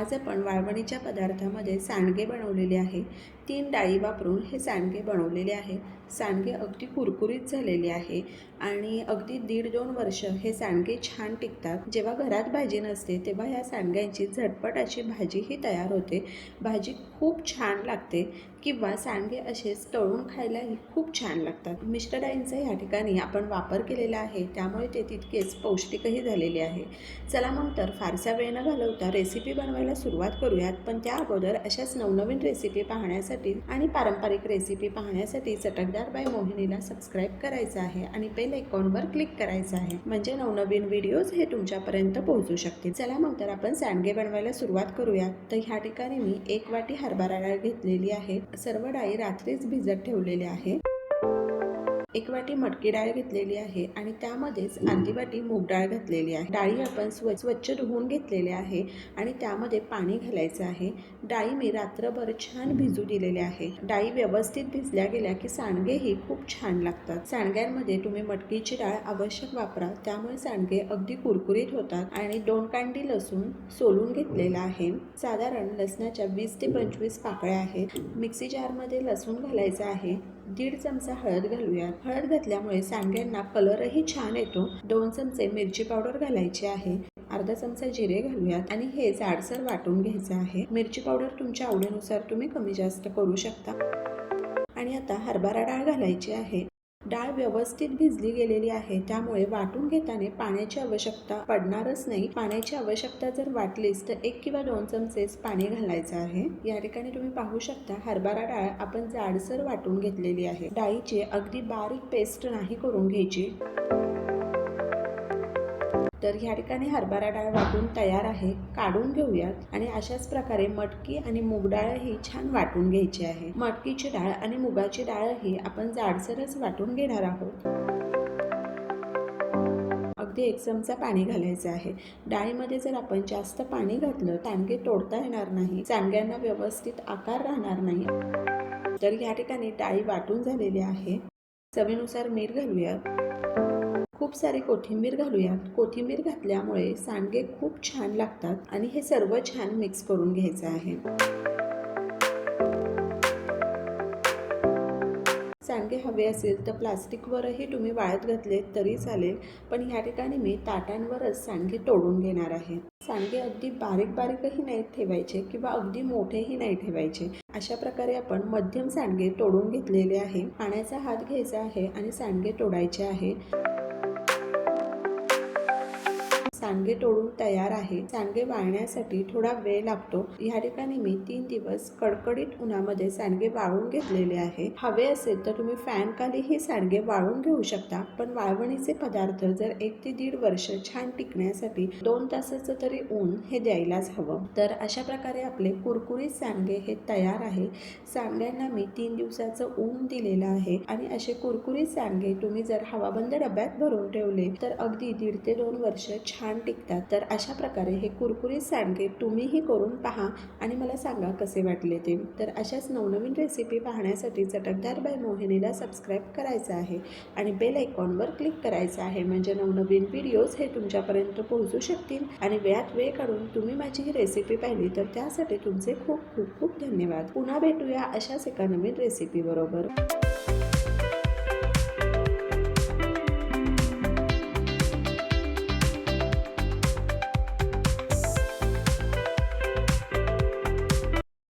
आज आपण वाळवणीच्या पदार्थामध्ये सांडगे बनवलेले आहे. तीन डाळी वापरून हे सांडगे बनवलेले आहे. सांडगे अगदी कुरकुरीत झालेले आहे आणि अगदी दीड दोन वर्ष हे सांडगे छान टिकतात. जेव्हा घरात भाजी नसते तेव्हा ह्या सांडग्यांची झटपट अशी भाजीही तयार होते. भाजी खूप छान लागते. किंवा सांडगे असेच तळून खायलाही खूप छान लागतात. मिष्ट डाळींचा ह्या ठिकाणी आपण वापर केलेला आहे त्यामुळे ते तितकेच पौष्टिकही झालेले आहे. चला मग तर फारसा वेळ न घालवता रेसिपी बनवायला सुरुवात करूयात. पण त्या अगोदर अशाच नवनवीन रेसिपी पाहण्यासाठी आणि पारंपरिक रेसिपी पाहण्यासाठी चटकदार बाय मोहिनीला सबस्क्राईब करायचं आहे आणि बेल आयकॉनवर क्लिक करायचं आहे. म्हणजे नवनवीन व्हिडिओज हे तुमच्यापर्यंत पोहोचू शकतील. चला मग तर आपण सांडगे बनवायला सुरुवात करूयात. तर ह्या ठिकाणी मी एक वाटी हरभरा डाळ घेतलेली आहे. सर्व डाळी रात्रीच भिजत ठेवलेले आहे एक वाटी मटकी डाळ घेतलेली आहे आणि त्यामध्येच अर्धी वाटी मूग डाळ घातलेली आहे. डाळी आपण स्व स्वच्छ धुवून घेतलेली आहे आणि त्यामध्ये पाणी घालायचं आहे. डाळी मी रात्रभर छान भिजू दिलेली आहे. डाळी व्यवस्थित भिजल्या गेल्या की सांडगेही खूप छान लागतात. सांडग्यांमध्ये तुम्ही मटकीची डाळ आवश्यक वापरा. त्यामुळे सांडगे अगदी कुरकुरीत होतात आणि दोन कांडी लसूण सोलून घेतलेला आहे. साधारण लसणाच्या वीस ते पंचवीस पाकळ्या आहेत. मिक्सी जारमध्ये लसूण घालायचा आहे. दीड चमचा हळद घालूया. हळद घातल्यामुळे सांड्यांना कलरही छान येतो. दोन चमचे मिरची पावडर घालायची आहे. अर्धा चमचा जिरे घालूयात आणि हे जाडसर वाटून घ्यायचं आहे. मिरची पावडर तुमच्या आवडीनुसार तुम्ही कमी जास्त करू शकता. आणि आता हरभरा डाळ घालायची आहे. डाळ व्यवस्थित भिजली गेलेली आहे त्यामुळे वाटून घेताना पाण्याची आवश्यकता पडणारच नाही. पाण्याची आवश्यकता जर वाटलीच तर एक किंवा दोन चमचेच पाणी घालायचं आहे. या ठिकाणी तुम्ही पाहू शकता हरभरा डाळ आपण जाडसर वाटून घेतलेली आहे. डाळीची अगदी बारीक पेस्ट नाही करून घ्यायची. तर ह्या ठिकाणी हरभरा डाळ वाटून तयार आहे काढून घेऊयात. आणि अशाच प्रकारे मटकी आणि मूग डाळ ही छान वाटून घ्यायची आहे. मटकीची डाळ आणि मुगाची डाळ ही आपण जाडसरच वाटून घेणार आहोत. अगदी एक चमचा पाणी घालायचं आहे. डाळीमध्ये जर आपण जास्त पाणी घातलं सांडगे तोडता येणार नाही सांडग्यांना व्यवस्थित आकार राहणार नाही. तर ह्या ठिकाणी डाळी वाटून झालेली आहे. चवीनुसार मीठ घालूयात. खूप सारी कोथिंबीर घालूयात. कोथिंबीर घातल्यामुळे सांडगे खूप छान लागतात आणि हे सर्व छान मिक्स करून घ्यायचं आहे. सांडगे हवे असेल तर प्लास्टिकवरही तुम्ही वाळत घातले तरी चालेल पण ह्या ठिकाणी मी ताटांवरच सांडगे तोडून घेणार आहे. सांडगे अगदी बारीक बारीकही नाही ठेवायचे किंवा अगदी मोठेही नाही ठेवायचे. अशा प्रकारे आपण मध्यम सांडगे तोडून घेतलेले आहे. पाण्याचा हात घ्यायचा आहे आणि सांडगे तोडायचे आहे. सांडगे तोडून तयार आहे. सांडगे वाळण्यासाठी थोडा वेळ लागतो. या ठिकाणी मी तीन दिवस कडकडीत उन्हामध्ये सांडगे वाळून घेतलेले आहे. हवे असेल तर तुम्ही फॅन खालीही सांडगे वाळून घेऊ शकता. पण वाळवणीचे पदार्थ जर एक ते दीड वर्ष छान टिकण्यासाठी दोन तासाचं तरी ऊन हे द्यायलाच हवं. तर अशा प्रकारे आपले कुरकुरीत सांडगे हे तयार आहे. सांडग्यांना मी तीन दिवसाचं ऊन दिलेलं आहे. आणि असे कुरकुरीत सांडगे तुम्ही जर हवाबंद डब्यात भरून ठेवले तर अगदी दीड ते दोन वर्ष छान टिकतात. तर अशा प्रकारे हे कुरकुरीत सांडगे तुम्हीही करून पहा आणि मला सांगा कसे वाटले ते. तर अशाच नवनवीन रेसिपी पाहण्यासाठी चटकदार बाय मोहिनीला सबस्क्राईब करायचं आहे आणि बेल आयकॉनवर क्लिक करायचं आहे. म्हणजे नवनवीन व्हिडिओज हे तुमच्यापर्यंत पोहोचू शकतील आणि वेळात वेळ काढून तुम्ही माझी ही रेसिपी पाहिली तर त्यासाठी तुमचे खूप खूप खूप धन्यवाद. पुन्हा भेटूया अशाच एका नवीन रेसिपी बरोबर.